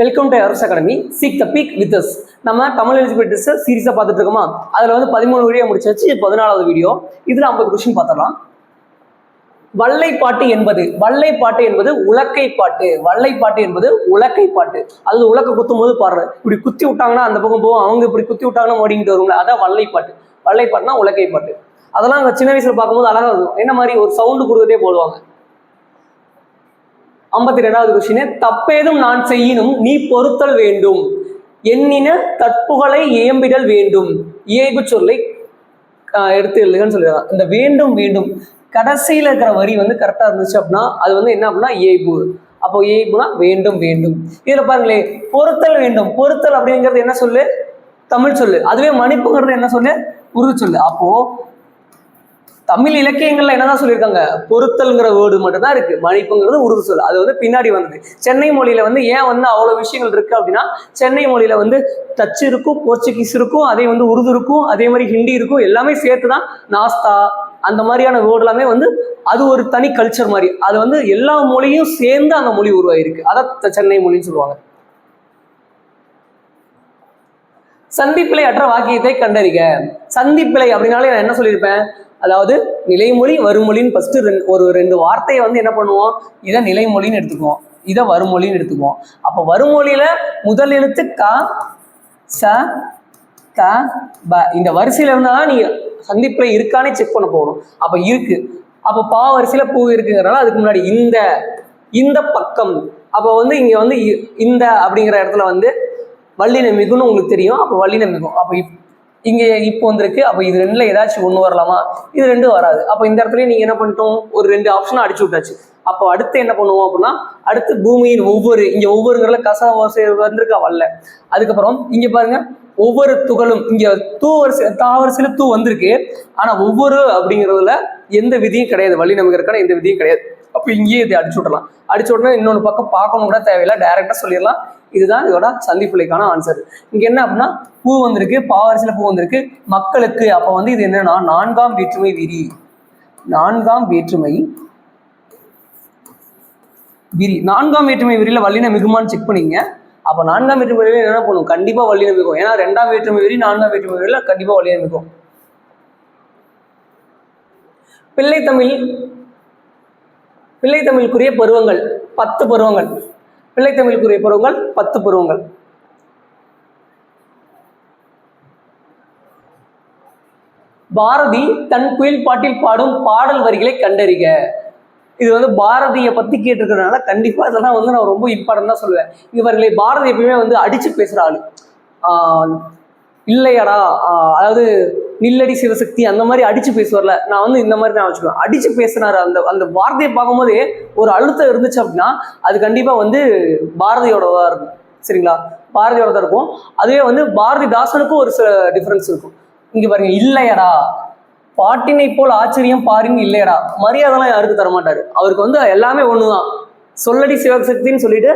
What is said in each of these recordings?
Welcome to Arasu academy seek the peak with us நம்ம Tamil eligibility test சீரிஸாக பார்த்துட்டு இருக்கோமா? அதில் வந்து பதிமூணு வீடியோ முடிச்சாச்சு. பதினாலாவது வீடியோ இதில் ஐம்பது கொஸ்டின் பார்த்துடலாம். வள்ளைப்பாட்டு என்பது வள்ளைப்பாட்டு என்பது உலக்கை பாட்டு வள்ளைப்பாட்டு என்பது உலக்கை பாட்டு அது உலக்க குத்தும் போது பாடுறது இப்படி குத்தி விட்டாங்கன்னா அந்த பக்கம் போகும் அவங்க இப்படி குத்தி விட்டாங்கன்னா ஓடிக்கிட்டு வருவாங்க. அதான் வள்ளைப்பாட்டு வள்ளைப்பாட்டுனா உலக்கை பாட்டு அதெல்லாம் சின்ன வயசுல பார்க்கும்போது அழகா இருக்கும். என்ன மாதிரி? ஒரு சவுண்டு கொடுத்துட்டே போடுவாங்க. ஐம்பத்தி ரெண்டாவது கொஸ்டின் தப்பேதும் நான் செய்யினும் நீ பொறுத்தல் வேண்டும். எண்ணின தற்புகளை ஏம்பிடல் வேண்டும். இயல்பு சொல்லை எடுத்து எழுதுகன்னு சொல்லிடுறாங்க. இந்த வேண்டும் வேண்டும் கடைசியில் இருக்கிற வரி வந்து கரெக்டாக இருந்துச்சு அப்படின்னா அது வந்து என்ன அப்படின்னா ஏய்பு அப்போ ஏய்புனா வேண்டும் வேண்டும். இதில் பாருங்களேன் பொருத்தல் வேண்டும். பொருத்தல் அப்படிங்கிறது என்ன சொல்லு? தமிழ் சொல்லு. அதுவே மன்னிப்புங்கிறது என்ன சொல்லு? உருது சொல்லு. அப்போ தமிழ் இலக்கியங்கள்ல என்னதான் சொல்லியிருக்காங்க? பொருத்தல்ங்கிற வேர்டு மட்டும் தான் இருக்கு. மன்னிப்புங்கிறது உருது சொல். அது வந்து பின்னாடி வந்தது. சென்னை மொழியில வந்து ஏன் வந்து அவ்வளவு விஷயங்கள் இருக்கு அப்படின்னா சென்னை மொழியில வந்து டச் இருக்கும் போர்ச்சுகீஸ் இருக்கும் அதே வந்து உருது இருக்கும் அதே மாதிரி ஹிந்தி இருக்கும் எல்லாமே சேர்த்து தான் நாஸ்தா அந்த மாதிரியான வேர்டு எல்லாமே வந்து அது ஒரு தனி கல்ச்சர் மாதிரி. அது வந்து எல்லா மொழியும் சேர்ந்து அந்த மொழி உருவாயிருக்கு. அதை த- சென்னை மொழின்னு சொல்லுவாங்க. சந்திப்பிழை அற்ற வாக்கியத்தை கண்டறிக. சந்திப்பிழை அப்படின்னாலே நான் என்ன சொல்லியிருப்பேன்? அதாவது நிலைமொழி வருமொழின்னு ரெண்டு ஒரு ரெண்டு வார்த்தையை வந்து என்ன பண்ணுவோம்? இதை நிலைமொழின்னு எடுத்துக்குவோம். இதை வருமொழின்னு எடுத்துக்குவோம். அப்போ வருமொழியில் முதல் எழுத்து க ச க ப. இந்த வரிசையில் இருந்தால் நீ சந்திப்பில் இருக்கானே செக் பண்ண போகணும். அப்போ இருக்கு. அப்போ பா வரிசையில் பூ இருக்குங்கிறனால அதுக்கு முன்னாடி இந்த இந்த பக்கம். அப்போ வந்து இங்கே வந்து இ- இந்த அப்படிங்கிற இடத்துல வந்து வள்ளின மிகுன்னு உங்களுக்கு தெரியும். அப்போ வள்ளின மிகும் அப்போ இங்கே இப்போ வந்திருக்கு. அப்போ இது ரெண்டுல ஏதாச்சும் ஒன்று வரலாமா? இது ரெண்டும் வராது. அப்போ இந்த இடத்துல நீங்க என்ன பண்ணிட்டோம்? ஒரு ரெண்டு ஆப்ஷனும் அடிச்சு விட்டாச்சு. அப்போ அடுத்து என்ன பண்ணுவோம் அப்படின்னா அடுத்து பூமியின் ஒவ்வொரு இங்க ஒவ்வொருங்கிறல கசா வரிசை வந்திருக்கா? வரல. அதுக்கப்புறம் இங்க பாருங்க ஒவ்வொரு துகளும் இங்க தூ வரிசை தாவரிசையில தூ வந்திருக்கு. ஆனா ஒவ்வொரு அப்படிங்கிறதுல எந்த விதியும் கிடையாது. வள்ளி நமக்கு எந்த விதியும் கிடையாது. அப்போ இங்கேயே இதை அடிச்சு விடலாம் அடிச்சு உடனே இன்னொன்று பக்கம் பார்க்கணும் கூட தேவையில்லை. டைரெக்டாக சொல்லிடலாம். இதுதான் இதோட சந்திப்புலைக்கான ஆன்சர் இங்கே என்ன அப்படின்னா பூ வந்திருக்கு பாவரிசையில் பூ வந்திருக்கு. மக்களுக்கு அப்போ வந்து இது என்னன்னா நான்காம் வேற்றுமை விரி. நான்காம் வேற்றுமை விரி. நான்காம் வேற்றுமை விரியில் வல்லின மிகுமான்னு செக் பண்ணிங்க. அப்போ நான்காம் வேற்றுமை விரியில் என்ன பண்ணும் கண்டிப்பாக வல்லின மிகும். ஏன்னா ரெண்டாம் வேற்றுமை விரி நான்காம் வேற்றுமை விரியில் கண்டிப்பாக வல்லின மிகும். பிள்ளை தமிழ் பிள்ளை தமிழுக்குரிய பருவங்கள் பத்து பருவங்கள். பிள்ளை தமிழுக்குரிய பருவங்கள் பத்து பருவங்கள். பாரதி தன் குயில் பாட்டில் பாடும் பாடல் வரிகளை கண்டறிக. இது வந்து பாரதியை பத்தி கேட்டிருக்கிறதுனால கண்டிப்பா இதெல்லாம் வந்து நான் ரொம்ப இம்பார்ட்டன் தான் சொல்லுவேன். இவர்களை பாரதி எப்பயுமே வந்து அடிச்சு பேசுற ஆஹ் இல்லையாடா ஆஹ் அதாவது நில்லடி சிவசக்தி அந்த மாதிரி அடிச்சு பேசுவார்ல. நான் வந்து இந்த மாதிரி நான் வச்சுக்குவேன். அடிச்சு பேசினார் அந்த அந்த வார்த்தையை பார்க்கும்போதே ஒரு அழுத்தம் இருந்துச்சு அப்படின்னா அது கண்டிப்பா வந்து பாரதியோடதா இருக்கும். சரிங்களா? பாரதியோட தான் இருக்கும். அதுவே வந்து பாரதிதாசனுக்கும் ஒரு சில டிஃபரன்ஸ் இருக்கும். இங்க பாருங்க இல்லையடா. பாட்டினை போல் ஆச்சரியம் பாருங்க இல்லையடா. மரியாதைலாம் யாருக்கு தரமாட்டாரு. அவருக்கு வந்து எல்லாமே ஒண்ணுதான். சொல்லடி சிவசக்தின்னு சொல்லிட்டு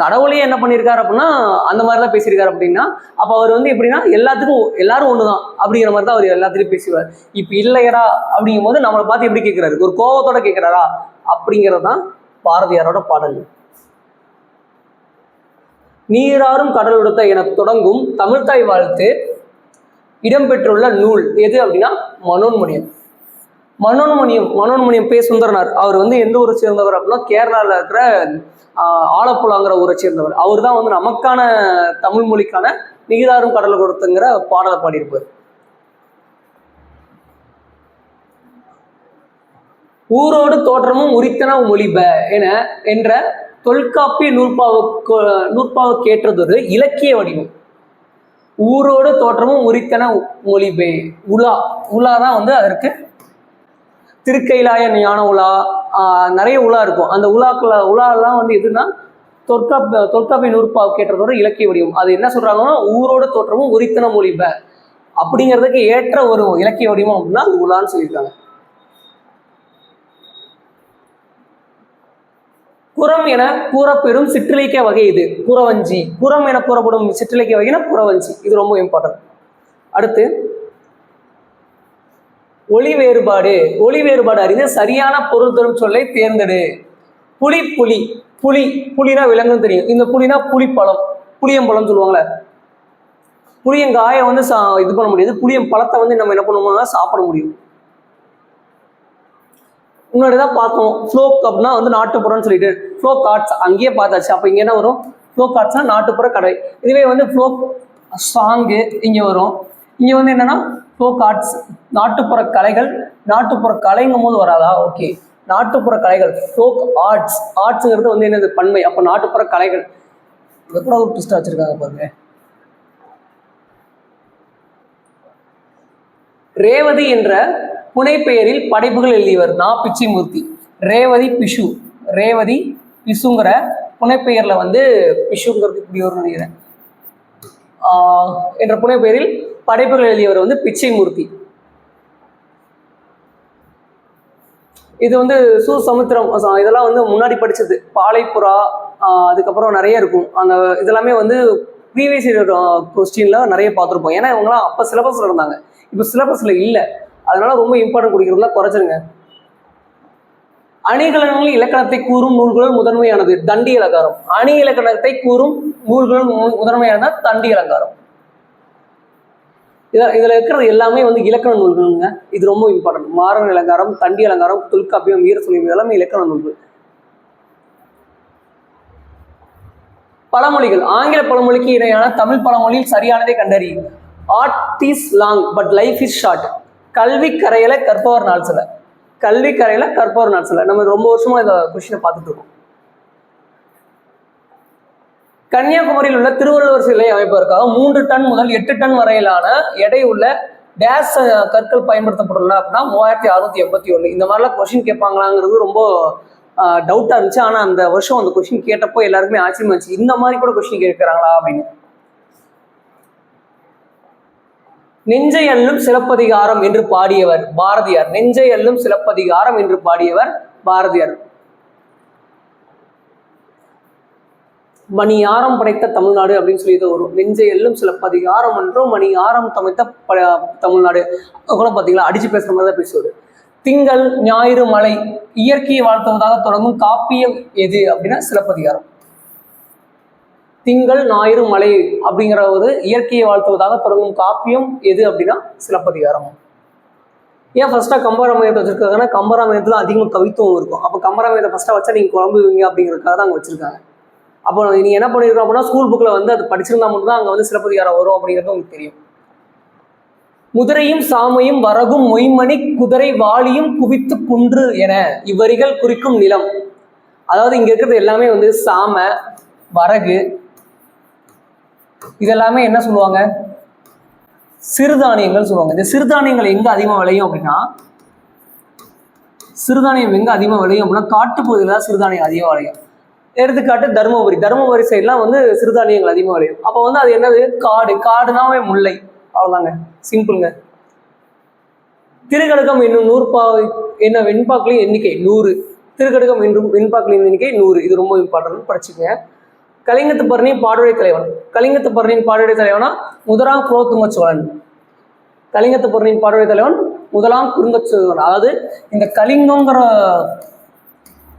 கடவுளையே என்ன பண்ணியிருக்காரு அப்படின்னா அந்த மாதிரி தான் பேசியிருக்காரு அப்படின்னா அப்போ அவர் வந்து எப்படின்னா எல்லாத்துக்கும் எல்லாரும் ஒன்று தான் அப்படிங்கிற மாதிரி தான் அவர் எல்லாத்துலையும் பேசுவார் இப்போ இல்லையடா அப்படிங்கும் போது நம்மளை பார்த்து எப்படி கேட்குறாரு ஒரு கோபத்தோட கேட்குறாரா அப்படிங்கிறது தான் பாரதியாரோட பாடல் நீராறும் கடல் உடுத்த என தொடங்கும் தமிழ்தாய் வாழ்த்து இடம்பெற்றுள்ள நூல் எது அப்படின்னா மனோன்மணியம் மனோன்மணியம் மனோன்மணியம் பே சுந்தரனார். அவர் வந்து எந்த ஊரை சேர்ந்தவர் அப்படின்னா கேரளாவில் இருக்கிற ஆஹ், ஆலப்புழாங்கிற ஊரை சேர்ந்தவர். அவர் தான் வந்து நமக்கான தமிழ் மொழிக்கான நிகிதாரும் கடல் கொடுத்துங்கிற பாடலை பாடியிருப்பார். ஊரோடு தோற்றமும் உரித்தன மொழிப என என்ற தொல்காப்பிய நூற்பாவுக்கு நூற்பாவுக்கு ஏற்றதொரு இலக்கிய வடிவம். ஊரோடு தோற்றமும் உரித்தன மொழிபே உலா உலா தான் வந்து அதற்கு திருக்கைலாய ஞான உலா ஆஹ் நிறைய உலா இருக்கும். அந்த உலாக்குள்ள உலாலாம் வந்து எதுனா தொற்காப் தொல்காப்பிய நூற்பா கேட்டதோட இலக்கிய வடிவம். அது என்ன சொல்றாங்கன்னா ஊரோட தோற்றமும் உரித்தன மொழிப. அப்படிங்கிறதுக்கு ஏற்ற ஒரு இலக்கிய வடிவம் அப்படின்னா அது உலான்னு சொல்லியிருக்காங்க. புறம் என கூறப்பெறும் சிற்றிலக்கிய வகை இது. புறவஞ்சி புறம் என கூறப்படும் சிற்றிலக்கிய வகைனா புறவஞ்சி இது ரொம்ப இம்பார்ட்டன்ட் அடுத்து ஒளி வேறுபாடு. ஒளி வேறுபாடு அறிந்து சரியான பொருள் தரும் சொல்லை தேர்ந்தெடு. புலி புலி. புலி புலினா விலங்குன்னு தெரியும். இந்த புலினா புளிப்பழம் புளியம்பழம் சொல்லுவாங்களே புளியங்காயை வந்து சா இது பண்ண முடியாது. புளியம் பழத்தை வந்து நம்ம என்ன பண்ணுவோம்னா சாப்பிட முடியும். முன்னாடி தான் பார்த்தோம். ஃப்ளோக் அப்படின்னா வந்து நாட்டுப்புறம்னு சொல்லிட்டு. ஃப்ளோ ஆர்ட்ஸ் அங்கேயே பார்த்தாச்சு. அப்போ இங்கே என்ன வரும்? ஃப்ளோக் ஆர்ட்ஸ்னா நாட்டுப்புற கடை. இதுவே வந்து ஃப்ளோக் சாங்கு இங்கே வரும். இங்கே வந்து என்னன்னா ஃபோக் ஆர்ட்ஸ் நாட்டுப்புற கலைகள் நாட்டுப்புற கலைங்கும் போது வராதா? ஓகே நாட்டுப்புற கலைகள் ஃபோக் ஆர்ட்ஸ் ஆர்ட்ஸுங்கிறது வந்து என்னது? பன்மை. அப்போ நாட்டுப்புற கலைகள். இதை கூட ஒரு ட்விஸ்டாக வச்சுருக்காங்க பாருங்க. ரேவதி என்ற புனைப்பெயரில் படைப்புகள் எழுதியவர் நா. பிச்சைமூர்த்தி. ரேவதி பிஷு. ரேவதி பிஷுங்கிற புனைப்பெயரில் வந்து பிஷுங்கிறது இப்படி ஒரு நினைக்கிறேன். என்ற புனைப்பெயரில் படைப்புகள் எழுதியவர் வந்து பிச்சைமூர்த்தி. இது வந்து சு சமுத்திரம் இதெல்லாம் வந்து முன்னாடி படித்தது பாலைப்புறா அதுக்கப்புறம் நிறைய இருக்கும். அந்த இதெல்லாமே வந்து ப்ரீவியஸ் இயர் கொஸ்டின்ல நிறைய பார்த்துருப்போம். ஏன்னா இவங்கலாம் அப்போ சிலபஸில் இருந்தாங்க. இப்போ சிலபஸில் இல்லை. அதனால ரொம்ப இம்பார்ட்டன்ட் கொடுக்கறதுல குறைச்சிருங்க. அணிகலன்கள் இலக்கணத்தை கூறும் நூல்களுள் முதன்மையானது தண்டி இலக்காரம். அணி இலக்கணத்தை கூறும் நூல்களும் மு- முதன்மையானது தண்டி இலக்காரம். இதில் இதில் இருக்கிறது எல்லாமே வந்து இலக்கண நூல்கள்ங்க. இது ரொம்ப இம்பார்ட்டன்ட் மாறன் அலங்காரம் தண்டி அலங்காரம் தொல்காப்பியம் வீர இதெல்லாமே இலக்கண நூல்கள். பழமொழிகள். ஆங்கில பழமொழிக்கு இணையான தமிழ் பழமொழியில் சரியானதை கண்டறியும் art is long but life is short கல்வி கரையில கற்பவர் நாள் சில. கல்வி கரையில கற்பவர் நாள் சில. நம்ம ரொம்ப வருஷமா இந்த கொஸ்டினை பார்த்துட்டு இருக்கோம். கன்னியாகுமரியில் உள்ள திருவள்ளுவர் சிலை அமைப்பதற்காக மூன்று டன் முதல் எட்டு டன் வரையிலான எடை உள்ள டேஸ் கற்கள் பயன்படுத்தப்பட்டுள்ள அப்படின்னா மூவாயிரத்தி அறுநூத்தி எண்பத்தி ஒன்று இந்த மாதிரிலாம் கொஷின் கேட்பாங்களாங்கிறது ரொம்ப டவுட்டாக இருந்துச்சு. ஆனால் அந்த வருஷம் அந்த கொஷின் கேட்டப்போ எல்லாருக்குமே ஆச்சரியமா இருந்துச்சு. இந்த மாதிரி கூட கொஷின் கேட்குறாங்களா அப்படின்னு. நெஞ்சை அல்லும் சிலப்பதிகாரம் என்று பாடியவர் பாரதியார். நெஞ்சை அள்ளும் சிலப்பதிகாரம் என்று பாடியவர் பாரதியார். மணி ஆரம் படைத்த தமிழ்நாடு அப்படின்னு சொல்லி இது வரும் நெஞ்சை எல்லும் சிலப்பதிகாரம் என்றும் மணி ஆரம் தமைத்த ப- தமிழ்நாடு. அது கூட பார்த்தீங்களா? அடிச்சு பேசுற மாதிரி தான் பேசுவார். திங்கள் ஞாயிறு மலை இயற்கையை வாழ்த்துவதாக தொடங்கும் காப்பியம் எது அப்படின்னா சிலப்பதிகாரம் திங்கள் ஞாயிறு மலை அப்படிங்கிற ஒரு இயற்கையை வாழ்த்துவதாக தொடங்கும் காப்பியம் எது அப்படின்னா சிலப்பதிகாரம் ஏன் ஃபர்ஸ்டா கம்பராமாயணத்தை வச்சிருக்காங்கன்னா கம்பராமாயணத்துல அதிகமாக கவித்துவம் இருக்கும். அப்போ கம்பராமாயணத்தை ஃபர்ஸ்டா வச்சா நீங்க குழம்புவீங்க அப்படிங்கிறதுக்காக தான் அங்கே வச்சிருக்காங்க. அப்போ நீ என்ன பண்ணிருக்கோம் அப்படின்னா ஸ்கூல் புக்கில் வந்து அது படிச்சிருந்தா மட்டும்தான் அங்கே வந்து சிலப்பதிகாரம் வரும் அப்படிங்கிறது உங்களுக்கு தெரியும். முதிரையும் சாமையும் வரகும் மொய்மணி குதிரை வாளியும் குவித்து குன்று என இவ்வரிகள் குறிக்கும் நிலம். அதாவது இங்க இருக்கிறது எல்லாமே வந்து சாமை வரகு. இதெல்லாமே என்ன சொல்லுவாங்க? சிறுதானியங்கள் சொல்லுவாங்க. இந்த சிறுதானியங்கள் எங்க அதிகமாக விளையும் அப்படின்னா சிறுதானியம் எங்க அதிகமாக விளையும் அப்படின்னா காட்டுப்பகுதியில் தான் சிறுதானியம் அதிகமாக விளையும். எடுத்துக்காட்டு தருமபுரி. தருமபுரி சைட்லாம் வந்து சிறுதானியங்கள் அதிகமாக விளையும். அப்போ வந்து அது என்னது? காடு. காடுனாவே முல்லை. அவ்வளோதாங்க சிம்பிளுங்க. திருக்கடுக்கம் என்னும் நூற்பா என்ன வெண்பாக்களின் எண்ணிக்கை நூறு. திருக்கடுக்கம் என்றும் வெண்பாக்களின் எண்ணிக்கை நூறு. இது ரொம்ப இம்பார்ட்டன்ட் படிச்சுக்கங்க. கலிங்கத்து பரணி பாடுடைய தலைவன். கலிங்கத்து பரணியின் பாடுடைய தலைவனா? முதலாம் குலோத்துங்க சோழன் கலிங்கத்து பரணியின் பாடுடைய தலைவன் முதலாம் குறுங்க சோழன் அதாவது இந்த கலிங்கங்கிற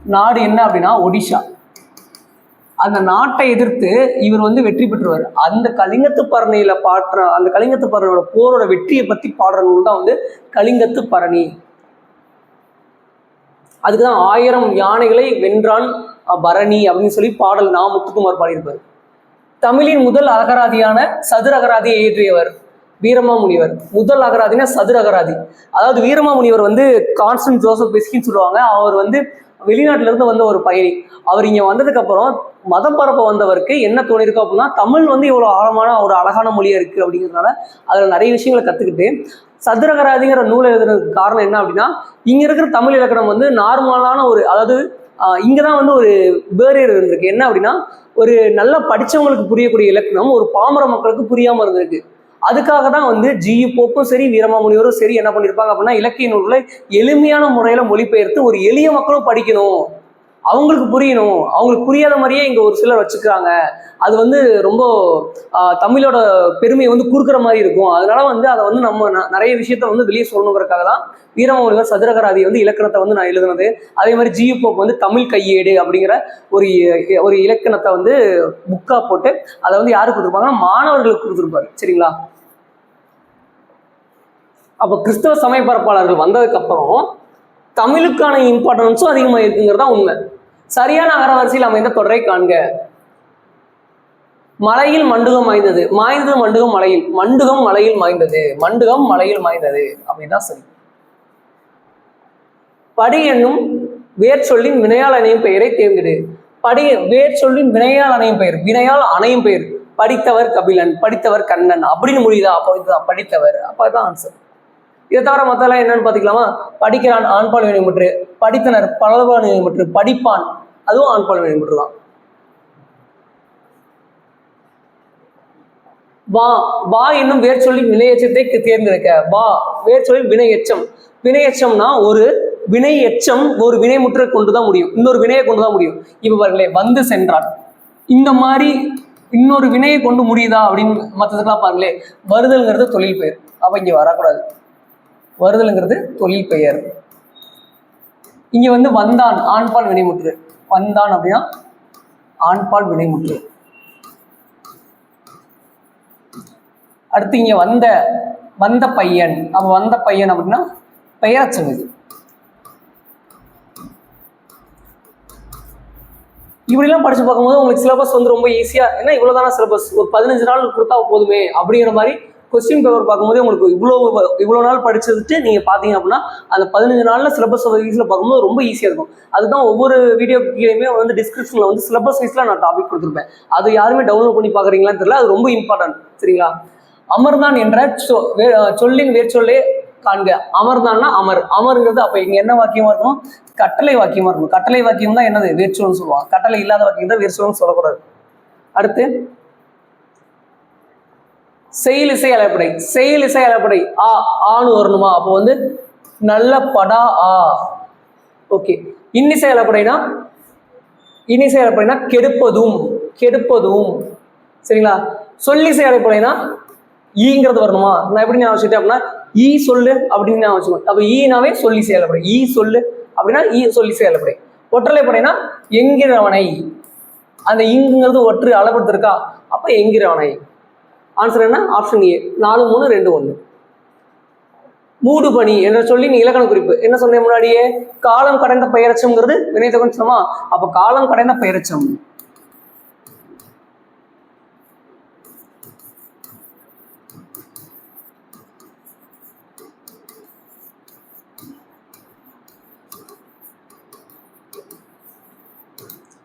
நாடு என்ன அப்படின்னா? ஒடிஷா அந்த நாட்டை எதிர்த்து இவர் வந்து வெற்றி பெற்றுவார். அந்த கலிங்கத்து பரணியில பாடுற அந்த கலிங்கத்து பரணியோட போரோட வெற்றியை பத்தி பாடுற நூல் தான் வந்து கலிங்கத்து பரணி. அதுக்குதான் ஆயிரம் யானைகளை வென்றான் பரணி அப்படின்னு சொல்லி பாடல் நா. முத்துக்குமார் பாடியிருப்பார். தமிழின் முதல் அகராதியான சதுர அகராதியை இயற்றியவர் வீரமாமுனிவர். முதல் அகராதினா சதுர அகராதி அதாவது வீரமாமுனிவர் வந்து கான்ஸ்டன்ட் ஜோசப் பெஸ்கின்னு சொல்லுவாங்க. அவர் வந்து வெளிநாட்டிலேருந்து வந்த ஒரு பயணி. அவர் இங்கே வந்ததுக்கப்புறம் மதம் பரப்ப வந்தவருக்கு என்ன தோணிருக்கு அப்படின்னா தமிழ் வந்து இவ்வளோ ஆழமான ஒரு அழகான மொழியாக இருக்குது அப்படிங்கிறதுனால அதில் நிறைய விஷயங்களை கற்றுக்கிட்டு சதுரகராதிங்கிற நூல் எழுதுறதுக்கு காரணம் என்ன அப்படின்னா இங்கே இருக்கிற தமிழ் இலக்கணம் வந்து நார்மலான ஒரு அதாவது இங்கே தான் வந்து ஒரு பேரியர் இருந்திருக்கு. என்ன அப்படின்னா ஒரு நல்லா படித்தவங்களுக்கு புரியக்கூடிய இலக்கணம் ஒரு பாமர மக்களுக்கு புரியாமல் இருந்திருக்கு. அதுக்காக தான் வந்து ஜி போப்பும் சரி வீரமாமுனிவரும் சரி என்ன பண்ணியிருப்பாங்க அப்படின்னா இலக்கிய நூல்களை எளிமையான முறையில மொழிபெயர்த்து ஒரு எளிய மக்களும் படிக்கணும். அவங்களுக்கு புரியணும். அவங்களுக்கு புரியாத மாதிரியே இங்க ஒரு சிலர் வச்சுக்கிறாங்க. அது வந்து ரொம்ப தமிழோட பெருமையை வந்து குறுக்குற மாதிரி இருக்கும். அதனால வந்து அதை வந்து நம்ம ந- நிறைய விஷயத்த வந்து வெளியே சொல்லணுங்கிறதுக்காக தான் வீரமௌலிவர் சதுரகராதி வந்து இலக்கணத்தை வந்து நான் எழுதுனது. அதே மாதிரி ஜி போப் வந்து தமிழ் கையேடு அப்படிங்கிற ஒரு ஒரு இலக்கணத்தை வந்து புக்கா போட்டு அதை வந்து யாருக்கு கொடுத்துருப்பாங்கன்னா மாணவர்களுக்கு கொடுத்துருப்பாரு. சரிங்களா? அப்போ கிறிஸ்தவ சமய பரப்பாளர்கள் தமிழுக்கான இம்பார்ட்டன்ஸும் அதிகமாக இருக்குங்கிறதா உண்மை. சரியான அகரவரிசையில் அமைந்த தொடரை காண்க. மலையில் மண்டுகம் மாய்ந்தது. மாய்ந்தது மண்டுகம் மலையில். மண்டுகம் மலையில் மாய்ந்தது. மண்டுகம் மலையில் மாய்ந்தது. அப்படிதான் சரி. படி என்னும் வேர் சொல்லின் வினையால் அணையும் பெயரை தேர்ந்தெடு. படி வேர் சொல்லின் வினையால் அணையும் பெயர். வினையால் அணையும் பெயர். படித்தவர் கபிலன் படித்தவர் கண்ணன் அப்படின்னு முடியுதா? அப்போ இதுதான் படித்தவர். அப்போ தான் ஆன்சர் இதை தவிர மத்தெல்லாம் என்னன்னு பார்த்துக்கலாமா? படிக்கிறான் ஆண்பால் வினைமுற்று படித்தனர் பலவான் வினைமுற்று படிப்பான். அதுவும் ஆண்பால் வினைமுற்று தான். வா வா என்னும் வேர் சொல்லி வினையச்சத்தை தேர்ந்தெடுக்க. வா வேர் சொல்லி வினையச்சம் வினையச்சம்னா ஒரு வினை எச்சம் ஒரு வினைமுற்றை கொண்டு தான் முடியும். இன்னொரு வினையை கொண்டு தான் முடியும். இப்போ பாருங்களே வந்து சென்றான். இந்த மாதிரி இன்னொரு வினையை கொண்டு முடியுதா அப்படின்னு மற்றதுக்கெல்லாம் பாருங்களே வருதல்ங்கிறது தொழில் பெயர் அப்ப இங்க வரக்கூடாது. வருதல்ங்கிறது தொழில் பெயர். இங்க வந்து வந்தான் ஆண்பால் வினைமுற்று. வந்தான் அப்படின்னா ஆண்பால் வினைமுற்று. அடுத்து இங்க வந்த வந்த பையன். அவன் வந்த பையன் அப்படின்னா பெயரச்சம் இப்படிலாம் படிச்சு பார்க்கும்போது உங்களுக்கு சிலபஸ் வந்து ரொம்ப ஈஸியா ஏன்னா இவ்வளவுதான சிலபஸ் ஒரு பதினஞ்சு நாள் கொடுத்தா போதுமே அப்படிங்கிற மாதிரி கொஸ்டின் பேப்பர் பார்க்கும்போது உங்களுக்கு இவ்வளோ இவ்வளோ நாள் படிச்சதுட்டு நீங்கள் பார்த்தீங்க அப்படின்னா அந்த பதினஞ்சு நாளில் சிலபஸ் வைஸில் பார்க்கும்போது ரொம்ப ஈஸியாக இருக்கும். அதுதான் ஒவ்வொரு வீடியோ கீழேயுமே வந்து டிஸ்கிரிப்ஷனில் வந்து சிலபஸ் வைஸில் நான் டாபிக் கொடுத்துருப்பேன். அது யாருமே டவுன்லோட் பண்ணி பார்க்குறீங்களான்னு தெரியல. அது ரொம்ப இம்பார்ட்டன்ட் சரிங்களா? அமர்தான் என்ற சொ- வே- சொல்லின் வேர்ச்சொல்லே காண்க. அமர்தான்னா அமர். அமருங்கிறது அப்போ இங்கே என்ன வாக்கியமாக இருக்கும்? கட்டளை வாக்கியமாக இருக்கும். கட்டளை வாக்கியம் தான் என்னது? வேர்ச்சொல்னு சொல்லுவாங்க. கட்டளை இல்லாத வாக்கியம் தான் வேர்ச்சொல்னு சொல்லக்கூடாது. அடுத்து செயல் இசை செயலிசை செயல் இசை ஆ ஆணு வரணுமா? அப்போ வந்து நல்ல படா ஆ. ஓகே. இன்னிசை அலைப்படைனா இன்னிசை அலைப்படைனா கெடுப்பதும் கெடுப்பதும். சரிங்களா? சொல்லிசை அலைப்படைனா ஈங்கிறது வரணுமா? நான் எப்படி நான் வச்சுட்டேன் அப்படின்னா ஈ சொல்லு அப்படின்னு நான் வச்சுக்கணும். அப்போ ஈனாவே சொல்லி செயலப்படை ஈ சொல்லு அப்படின்னா ஈ சொல்லி செயலப்படை ஒற்றலைப்படைனா என்கிறவனை. அந்த இங்குங்கிறது ஒற்று அளப்படுத்திருக்கா அப்போ என்கிறவனை. ஆன்சர் என்ன? ஆப்ஷன் ஏ நாலு மூணு ரெண்டு ஒன்று மூடு பணி என்ற சொல்லி நீ இலக்கண குறிப்பு. என்ன சொன்னேன் முன்னாடியே? காலம் கடந்த பெயரச்சம்ங்கிறது வினைத்தொகை சொன்னமா அப்போ காலம் கடந்த பெயரச்சம்.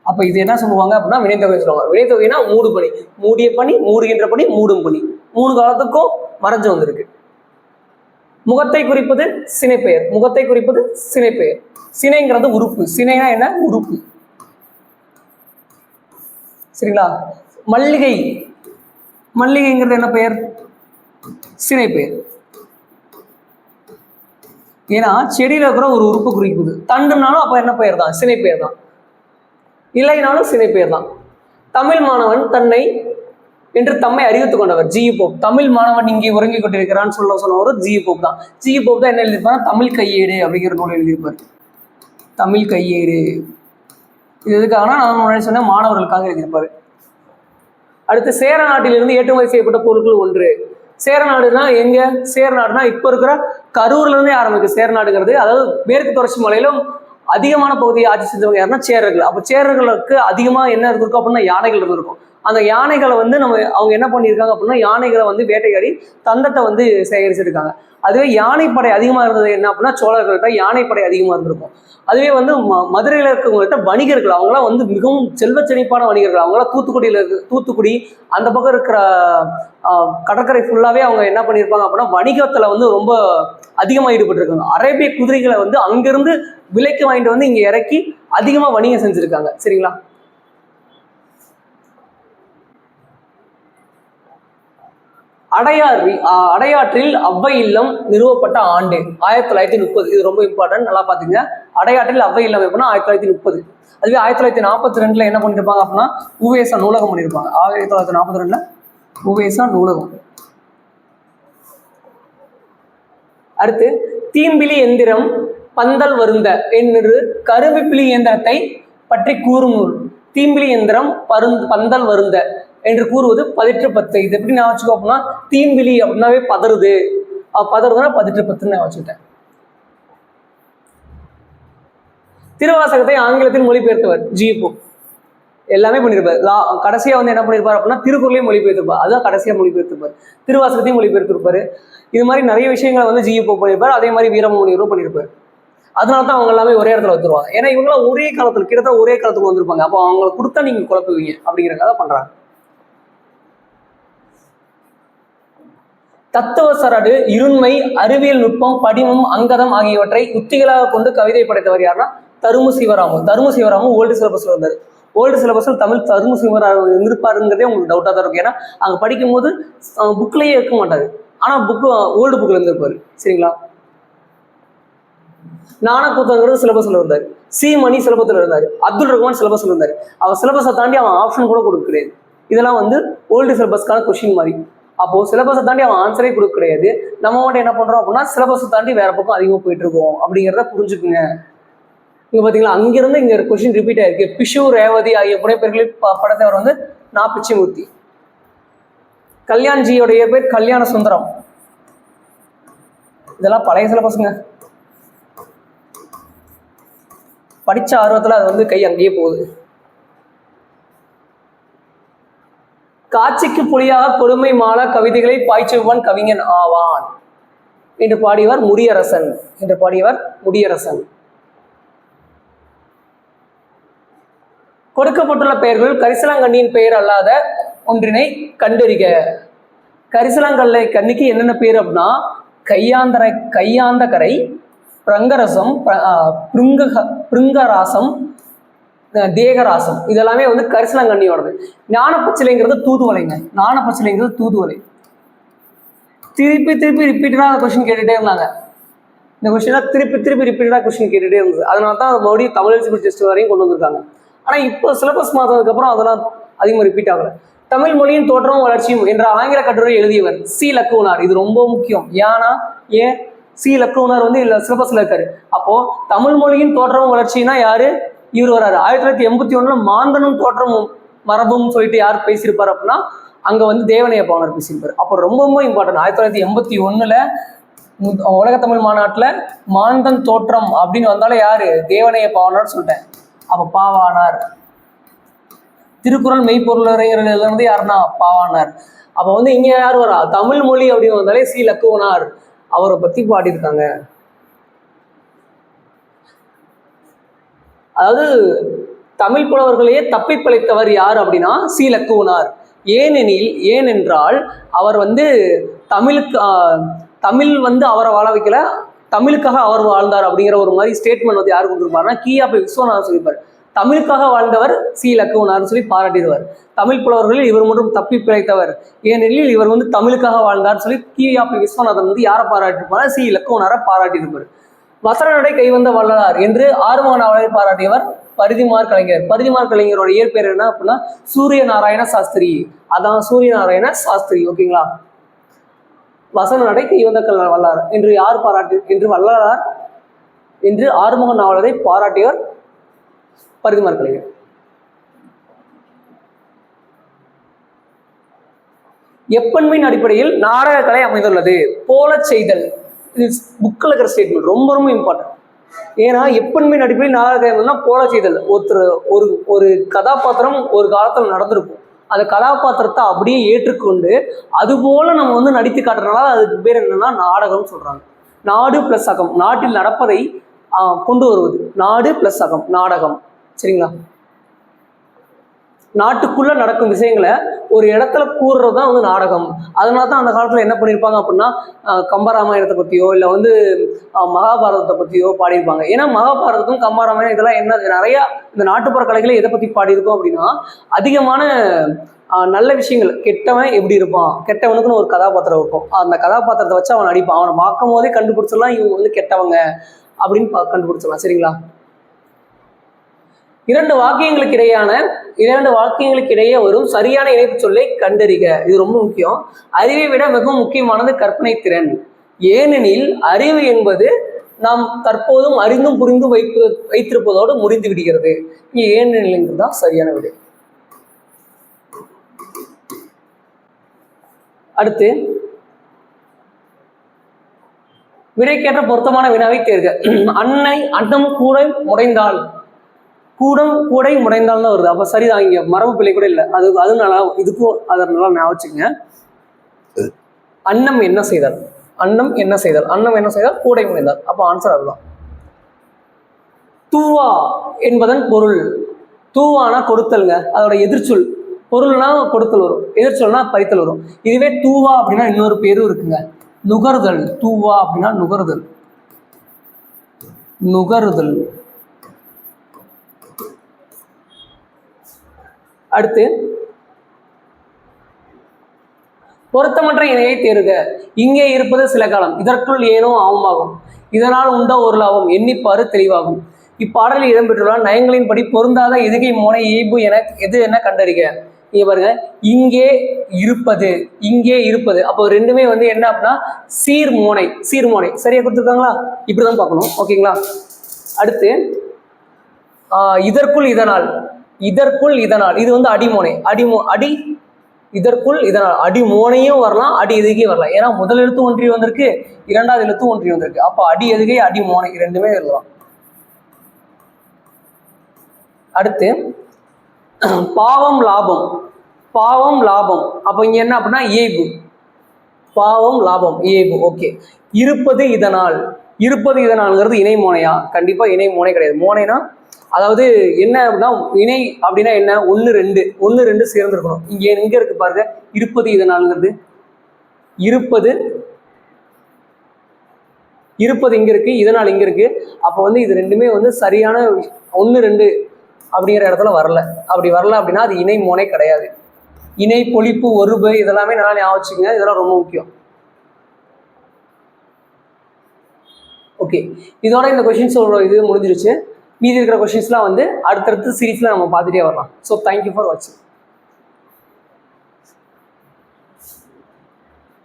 அப்ப இது என்ன சொல்லுவாங்க அப்படின்னா வினைத்தொகை சொல்லுவாங்க. வினைத்தொகைனா மூடு பணி. மூடிய பணி மூடுகின்ற பணி மூடும் பணி. மூணு காலத்துக்கும் மறைஞ்சு வந்திருக்கு. முகத்தை குறிப்பது சினைப்பெயர். முகத்தை குறிப்பது சினைப்பெயர். சினைங்கிறது உறுப்பு. சினைனா என்ன? உறுப்பு. சரிங்களா? மல்லிகை. மல்லிகைங்கிறது என்ன பெயர்? சினைப்பெயர். ஏன்னா செடியில இருக்கிற ஒரு உறுப்பு குறிக்குது. தண்டுனாலும் அப்ப என்ன பெயர் தான் சினைப்பெயர் தான் இல்லைனாலும் சினை பெயர் தான் தமிழ் மாணவன் தன்னை என்று தம்மை அறிவித்துக் கொண்டவர் ஜி போப் தமிழ் மாணவன் இங்கே உறங்கிக் கொண்டிருக்கிறான்னு சொல்ல சொன்னவர் ஜி போப் தான். ஜி போப் தான் என்ன எழுதியிருப்பார் தமிழ் கையேடு அப்படிங்கிற நூல் எழுதியிருப்பார். தமிழ் கையேடு இது எதுக்காகனா நான் முன்னாடி சொன்ன மாணவர்களுக்காக எழுதியிருப்பார். அடுத்து சேர நாட்டிலிருந்து ஏற்றுமதி செய்யப்பட்ட பொருட்கள் ஒன்று. சேர நாடுனா எங்க? சேர நாடுனா இருக்கிற கரூர்ல இருந்தே ஆரம்பிக்கும் சேர நாடுங்கிறது. அதாவது மேற்கு தொடர்ச்சி மலையிலும் அதிகமான பகுதியை ஆட்சி செஞ்சவங்க யாருன்னா சேரர்கள். அப்போ சேரர்களுக்கு அதிகமாக என்ன இருந்திருக்கும் அப்படின்னா யானைகள் இருந்திருக்கும். அந்த யானைகளை வந்து நம்ம அவங்க என்ன பண்ணியிருக்காங்க அப்படின்னா யானைகளை வந்து வேட்டையாடி தந்தத்தை வந்து சேகரிச்சிருக்காங்க. அதுவே யானைப்படை அதிகமாக இருந்தது என்ன அப்படின்னா சோழர்கள்ட்ட யானைப்படை அதிகமாக இருந்திருக்கும். அதுவே வந்து ம- மதுரையில் இருக்கவங்கள்ட்ட வணிகர்கள் அவங்களாம் வந்து மிகவும் செல்வ செழிப்பான வணிகர்கள். அவங்களாம் தூத்துக்குடியில் இருக்கு தூத்துக்குடி அந்த பக்கம் இருக்கிற கடற்கரை ஃபுல்லாகவே அவங்க என்ன பண்ணியிருப்பாங்க அப்படின்னா வணிகத்தில் வந்து ரொம்ப அதிகமாக ஈடுபட்டிருக்காங்க. அரேபிய குதிரைகளை வந்து அங்கிருந்து விலைக்கு வாங்கிட்டு வந்து இங்கே இறக்கி அதிகமாக வணிகம் செஞ்சுருக்காங்க. சரிங்களா? அடையாறு அடையாற்றில் அவ்வை இல்லம் நிறுவப்பட்ட ஆண்டு. ஆயிரத்தி தொள்ளாயிரத்தி முப்பது. இது ரொம்ப இம்பார்ட்டன்ட் நல்லா பாத்துங்க அடையாற்றில் அவ்வை இல்லம் எப்படின்னா ஆயிரத்தி தொள்ளாயிரத்தி முப்பது. அதுவே ஆயிரத்தி தொள்ளாயிரத்தி நாற்பத்தி ரெண்டுல என்ன பண்ணிருப்பாங்க அப்படின்னா உவேசா நூலகம் பண்ணியிருப்பாங்க ஆயிரத்தி தொள்ளாயிரத்தி நாற்பத்தி ரெண்டுல உவேசா நூலகம். அடுத்து தீம்பிலி எந்திரம் பந்தல் வருந்த என்று கருவிப்பிலி இயந்திரத்தை பற்றி கூறும் நூல் தீம்பிலி எந்திரம் பருந் பந்தல் வருந்த என்று கூறுவது பதிற்று பத்து. இது எப்படி நான் வச்சுக்கோ அப்படின்னா தீம்பிலி அப்படின்னாவே பதறுது. பதறுதுன்னா பதிற்று பத்துன்னு நான் வச்சுக்கிட்டேன். திருவாசகத்தை ஆங்கிலத்தில் மொழிபெயர்த்தவர் ஜிபோ எல்லாமே பண்ணியிருப்பார் லா கடைசியா வந்து என்ன பண்ணியிருப்பார் அப்படின்னா திருக்குறளையும் மொழிபெயர்த்திருப்பார். அதான் கடைசியா மொழிபெயர்த்திருப்பார். திருவாசகத்தையும் மொழிபெயர்த்திருப்பார். இது மாதிரி நிறைய விஷயங்களை வந்து ஜிஇபோ பண்ணியிருப்பார் அதே மாதிரி வீரமுனிவரும் பண்ணியிருப்பார் அதனால தான் அவங்க எல்லாமே ஒரே இடத்துல வந்துருவாங்க. ஏன்னா இவங்களாம் ஒரே காலத்துல கிட்டத்தட்ட ஒரே காலத்துக்கு வந்திருப்பாங்க. அப்போ அவங்களை கொடுத்தா நீங்க குழப்புவீங்க அப்படிங்கிறக்காக பண்றாங்க. தத்துவ சரடு இருண்மை அறிவியல் நுட்பம் படிமம் அங்கதம் ஆகியவற்றை உத்திகளாக கொண்டு கவிதை படைத்தவர் யாருன்னா தருமு சிவராமன் தருமு சிவராமன் ஓல்டு சிலபஸ்ல வந்தார் ஓல்டு சிலபஸ்ல தமிழ் தருமு சிவராக இருந்திருப்பாருங்கிறதே உங்களுக்கு டவுட்டாக தான் இருக்கும். ஏன்னா அங்கே படிக்கும்போது புக்லயே இருக்க மாட்டாரு. ஆனா புக்கு ஓல்டு புக்ல இருந்திருப்பாரு. சரிங்களா? நாணக்கூத்தங்கிறது சிலபஸ்ல இருந்தார். சி மணி சிலபஸ்ல இருந்தார். அப்துல் ரஹ்மான் சிலபஸ்ல இருந்தார். அவன் சிலபஸை தாண்டி அவன் ஆப்ஷன் கூட கொடுக்க கிடையாது இதெல்லாம் வந்து ஓல்டு சிலபஸ்க்கான கொஷின் மாதிரி. அப்போ சிலபஸை தாண்டி அவன் ஆன்சரே கொடுக்க கிடையாது. நம்ம மட்டும் என்ன பண்றோம் அப்படின்னா சிலபஸை தாண்டி வேற பக்கம் அதிகமாக போயிட்டு இருக்கோம். அப்படிங்கிறத புரிஞ்சுக்குங்க. இங்க பாத்தீங்களா அங்கிருந்து இங்க கொஸ்டின் ரிப்பீட் ஆயிருக்கு. பிஷு ரேவதி ஆகிய புனைப்பெயர்களில் படத்தை அவர் வந்து நா பிச்சைமூர்த்தி கல்யாண்ஜியோடைய பேர் கல்யாண சுந்தரம். இதெல்லாம் பழைய சிலபஸ்ங்க. படிச்ச ஆர்வத்துல அது வந்து கை அங்கேயே போகுது. காட்சிக்கு புலியாக கொடுமை மாள கவிதைகளை பாய்ச்சுவன் கவிஞன் ஆவான். என்று பாடியவர் முடியரசன் என்று பாடியவர் முடியரசன் கொடுக்கப்பட்டுள்ள பெயர்கள் கரிசலாங்கண்ணியின் பெயர் அல்லாத ஒன்றினை கண்டறிக. கரிசலாங்கல்லை கண்ணிக்கு என்னென்ன பேர் அப்படின்னா கையாந்தரை கையாந்தகரை பிரங்கரசம் பிருங்க பிருங்கராசம் தேகராசம். இதெல்லாமே வந்து கரிசலாங்கண்ணியோடது. ஞானப்பச்சிலைங்கிறது தூதுவலைங்க ஞானப்பச்சிலைங்கிறது தூதுவலை திருப்பி திருப்பி ரிப்பீட்டடாக கொஸ்டின் கேட்டுகிட்டே இருந்தாங்க. இந்த கொஸ்டினாக திருப்பி திருப்பி ரிப்பீட்டடாக கொஸ்டின் கேட்டுகிட்டே இருந்தது. அதனால தான் மறுபடியும் தமிழ் எலிஜிபிள் டெஸ்ட் வரையும் கொண்டு வந்திருக்காங்க. ஆனால் இப்போ சிலபஸ் மாற்றினதுக்கப்புறம் அதெல்லாம் அதிகமாக ரிப்பீட் ஆகல. தமிழ் மொழியின் தோற்றமும் வளர்ச்சியும் என்ற ஆங்கில கட்டுரை எழுதியவர் சி. லக்குவனார் இது ரொம்ப முக்கியம். ஏன்னா ஏன் சி. லக்குவனார் வந்து இல்லை சிலபஸ்ல இருக்காரு. அப்போ தமிழ் மொழியின் தோற்றமும் வளர்ச்சினா யாரு? இவர் வராரு. ஆயிரத்தி தொள்ளாயிரத்தி எண்பத்தி ஒண்ணுல மாந்தனும் தோற்றமும் மரபும் சொல்லிட்டு யார் பேசியிருப்பார் அப்படின்னா அங்க வந்து தேவனைய பாவனர் பேசியிருப்பார். அப்போ ரொம்ப ரொம்ப இம்பார்ட்டன்ட் ஆயிரத்தி தொள்ளாயிரத்தி எண்பத்தி ஒண்ணுல மு- உலக தமிழ் மாந்தன் தோற்றம் அப்படின்னு வந்தாலும் யாரு? தேவனைய பாவனார் சொல்லிட்டேன். அப்போ பாவானார் திருக்குறள் மெய்ப்பொருளரைங்கிறது வந்து யாருன்னா பாவானார் அப்போ வந்து இங்கே யார் வரா? தமிழ் மொழி அப்படின்னு வந்தாலே சி. லக்குவனார் அவரை பற்றி பாடியிருக்காங்க. அதாவது தமிழ் புலவர்களையே தப்பி பிழைத்தவர் யார் அப்படின்னா சி. லக்குவனார். ஏனெனில் ஏனென்றால் அவர் வந்து தமிழுக்கு தமிழ் வந்து அவரை வாழ வைக்கல. தமிழுக்காக அவர் வாழ்ந்தார் அப்படிங்கிற ஒரு மாதிரி ஸ்டேட்மெண்ட் வந்து யார் கொடுத்துருப்பாருன்னா கியாபி விஸ்வநாதன் சொல்லியிருப்பார். தமிழுக்காக வாழ்ந்தவர் சி. லக்குவனார்னு சொல்லி பாராட்டிடுவார் தமிழ் புலவர்களில் இவர் மட்டும் தப்பி பிழைத்தவர். ஏனெனில் இவர் வந்து தமிழுக்காக வாழ்ந்தார் சொல்லி கியாபி விஸ்வநாதன் வந்து யாரை பாராட்டியிருப்பார் சி. லக்குவனாரை பாராட்டியிருப்பார். வசனடை கைவந்த வள்ளலார் என்று ஆறுமுக நாவலரை பாராட்டியவர் பரிதிமார் கலைஞர். பரிதிமார் கலைஞரோட இயற்பெயர் என்ன அப்படின்னா சூரிய நாராயண சாஸ்திரி. அதான் சூரிய நாராயண சாஸ்திரி ஓகேங்களா வசன நடை கைவந்த வல்லார் என்று யார் பாராட்டி என்று வல்லார் என்று ஆறுமுக நாவலரை பாராட்டியவர் பரிதிமார் கலைஞர் எப்பன்மையின் அடிப்படையில் நாடக கலை அமைந்துள்ளது. போல செய்தல். இது புக்கில் இருக்கிற ஸ்டேட்மெண்ட் ரொம்ப ரொம்ப இம்பார்ட்டன்ட் ஏன்னா எப்பன்மையின் அடிப்படையில் நாடக கலை போல செய்தல். ஒருத்தர் ஒரு ஒரு கதாபாத்திரம் ஒரு காலத்தில் நடந்திருக்கும். அந்த கதாபாத்திரத்தை அப்படியே ஏற்றுக்கொண்டு அதுபோல் நம்ம வந்து நடித்து காட்டுறதுனால அதுக்கு பேர் என்னென்னா நாடகம்னு சொல்கிறாங்க நாடு ப்ளஸ் அகம். நாட்டில் நடப்பதை கொண்டு வருவது. நாடு ப்ளஸ் அகம். நாடகம். சரிங்களா? நாட்டுக்குள்ள நடக்கும் விஷயங்களை ஒரு இடத்துல கூறுறது தான் வந்து நாடகம். அதனால தான் அந்த காலத்தில் என்ன பண்ணியிருப்பாங்க அப்படின்னா கம்பராமாயணத்தை பற்றியோ இல்லை வந்து மகாபாரதத்தை பற்றியோ பாடியிருப்பாங்க. ஏன்னா மகாபாரதம் கம்பராமாயணம் இதெல்லாம் என்ன நிறையா இந்த நாட்டுப்புற கலைகளை எதை பற்றி பாடியிருக்கோம் அப்படின்னா அதிகமான நல்ல விஷயங்கள். கெட்டவன் எப்படி இருப்பான்? கெட்டவனுக்குன்னு ஒரு கதாபாத்திரம் இருக்கும். அந்த கதாபாத்திரத்தை வச்சு அவன் நடிப்பான் அவனை பார்க்கும் போதே கண்டுபிடிச்சிடலாம் இவங்க வந்து கெட்டவங்க அப்படின்னு பா- கண்டுபிடிச்சிடலாம். சரிங்களா? இரண்டு வாக்கியங்களுக்கு இடையான இரண்டு வாக்கியங்களுக்கு இடையே வரும் சரியான இணைப்பு சொல்லை கண்டறிக. இது ரொம்ப முக்கியம். அறிவை விட மிகவும் முக்கியமானது கற்பனை திறன். ஏனெனில் அறிவு என்பது நாம் தற்போதும் அறிந்தும் புரிந்தும் வைப்பு வைத்திருப்பதோடு முடிந்து விடுகிறது. இங்கே ஏனெனில்ங்கிறது தான் சரியான விடை. அடுத்து விடைக்கேற்ற பொருத்தமான வினாவை தேர்க. அன்னை அன்னம் கூட முடைந்தாள். கூடம் கூடை முடைந்தால்னு வருது. அப்ப சரிதான் இங்க மரபு பிள்ளை கூட இல்லை. அது அது நல்லா இதுக்கும் அதை நல்லா ஞாபகம் அன்னம் என்ன செய்தால்? அன்னம் என்ன செய்தால்? அன்னம் என்ன செய்தால்? கூடை முடைந்தால் அப்ப ஆன்சர் அதுதான். தூவா என்பதன் பொருள். தூவானா கொடுத்தல்ங்க. அதோட எதிர்ச்சொல். பொருள்னா கொடுத்தல் வரும். எதிர்ச்சொல்னா பறித்தல் வரும். இதுவே தூவா அப்படின்னா இன்னொரு பேரும் இருக்குங்க. நுகர்தல். தூவா அப்படின்னா நுகர்தல். நுகருதல். அடுத்து பொருத்தமற்ற இணையை தேர்க. இங்கே இருப்பது சில காலம். இதற்குள் ஏனோ ஆவமாகும் இதனால் உண்ட ஒரு லாபம் எண்ணிப்பாறு தெளிவாகும். இப்பாடலில் இடம்பெற்றுள்ள நயங்களின்படி பொருந்தாத எதுகை மோனை இயல்பு என எது என்ன கண்டறிக. இங்க பாருங்க. இங்கே இருப்பது. இங்கே இருப்பது. அப்போ ரெண்டுமே வந்து என்ன அப்படின்னா சீர்மோனை சீர்மோனை சரியா கொடுத்துருக்காங்களா? இப்படிதான் பார்க்கணும். ஓகேங்களா? அடுத்து இதற்குள் இதனால். இதற்குள் இதனால் இது வந்து அடிமோனை. அடிமோ அடி இதற்குள் இதனால். அடிமோனையும் வரலாம் அடி எதுகே வரலாம். ஏன்னா முதல் எழுத்து ஒன்றி வந்திருக்கு இரண்டாவது எழுத்து ஒன்றி வந்திருக்கு. அப்போ அடி எதுகை அடி மோனை ரெண்டுமே எழுதலாம். அடுத்து பாவம் லாபம். பாவம் லாபம். அப்போ இங்க என்ன அப்படின்னா இயைபு. பாவம் லாபம் இயைபு. ஓகே. இருப்பது இதனால். இருப்பது இதனால்ங்கிறது இணை மோனையா? கண்டிப்பா இணை மோனை கிடையாது. மோனைனா அதாவது என்ன அப்படின்னா இணை அப்படின்னா என்ன? ஒன்று ரெண்டு. ஒன்று ரெண்டு சேர்ந்துருக்கணும். இங்கே எங்க இருக்கு பாருங்க. இருப்பது இதனாலுங்கிறது. இருப்பது இருப்பது இங்கே இருக்கு இதனால் இங்கே இருக்கு. அப்போ வந்து இது ரெண்டுமே வந்து சரியான ஒன்று ரெண்டு அப்படிங்கிற இடத்துல வரல. அப்படி வரல அப்படின்னா அது இணை மோனை கிடையாது. இணை பொழிப்பு ஒருபு இதெல்லாமே நல்லா ஞாபகம் வச்சுக்கோங்க. இதெல்லாம் ரொம்ப முக்கியம். ஓகே. இதோட இந்த கொஷின்ஸோட இது முடிஞ்சிருச்சு. மீதி இருக்கிற கொஷின்ஸ்லாம் வந்து அடுத்தடுத்து சீரீஸில் நம்ம பார்த்துட்டே வரலாம். ஸோ தேங்க்யூ ஃபார் வாட்சிங்